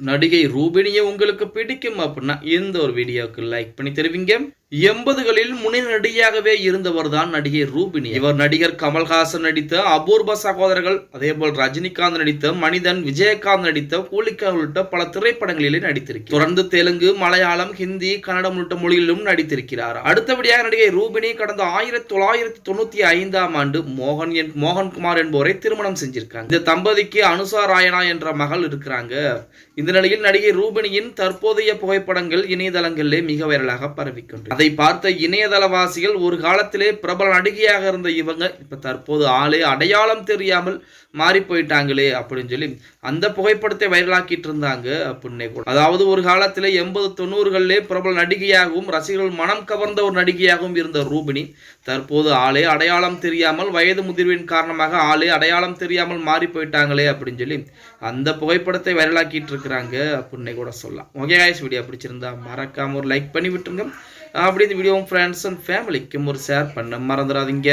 நடிகை ரூபினியை உங்களுக்கு பிடிக்கும் அப்படின்னா இந்த ஒரு வீடியோவுக்கு லைக் பண்ணி தருவீங்க? எண்பதுகளில் முனை நடிகையாகவே இருந்தவர் தான் நடிகை ரூபினி. இவர் நடிகர் கமல்ஹாசன் நடித்த அபூர்வ சகோதரர்கள் அதே போல் ரஜினிகாந்த் நடித்த மனிதன் விஜயகாந்த் நடித்த கூலிக்கா உள்ளிட்ட பல திரைப்படங்களிலே நடித்திருக்கிறார். தொடர்ந்து தெலுங்கு மலையாளம் ஹிந்தி கன்னடம் உள்ளிட்ட மொழிகளிலும் நடித்திருக்கிறார். அடுத்தபடியாக நடிகை ரூபினி கடந்த ஆயிரத்தி தொள்ளாயிரத்தி தொண்ணூத்தி ஐந்தாம் ஆண்டு மோகன் என் மோகன்குமார் என்பவரை திருமணம் செஞ்சிருக்காங்க. இந்த தம்பதிக்கு அனுசா ராயனா என்ற மகள் இருக்கிறாங்க. இந்த நிலையில் நடிகை ரூபினியின் தற்போதைய புகைப்படங்கள் இணையதளங்களிலே மிக வைரலாக பரவிக்கொண்டு அதை பார்த்த இணையதளவாசிகள் ஒரு காலத்திலே பிரபல நடிகையாக இருந்த இவங்க இப்போ தற்போது ஆளே அடையாளம் தெரியாமல் மாறி போயிட்டாங்களே அப்படின்னு சொல்லி அந்த புகைப்படத்தை வைரலாக்கிட்டு இருந்தாங்க அப்படின்னே கூட அதாவது ஒரு காலத்திலே எண்பது தொண்ணூறுகளிலே பிரபல நடிகையாகவும் ரசிகர்கள் மனம் கவர்ந்த ஒரு நடிகையாகவும் இருந்த ரூபினி தற்போது ஆளே அடையாளம் தெரியாமல் வயது முதிர்வின் காரணமாக ஆளே அடையாளம் தெரியாமல் மாறி போயிட்டாங்களே அப்படின்னு சொல்லி அந்த புகைப்படத்தை வைரலாக்கிட்டு இருக்கிறாங்க அப்படின்னே கூட சொல்லலாம். ஓகே காய்ஸ் வீடியோ பிடிச்சிருந்தா மறக்காம ஒரு லைக் பண்ணி விட்டுருங்க. அப்படி இந்த வீடியோ ஃப்ரெண்ட்ஸ் அண்ட் ஃபேமிலிக்கும் ஒரு ஷேர் பண்ண மறந்துடாதீங்க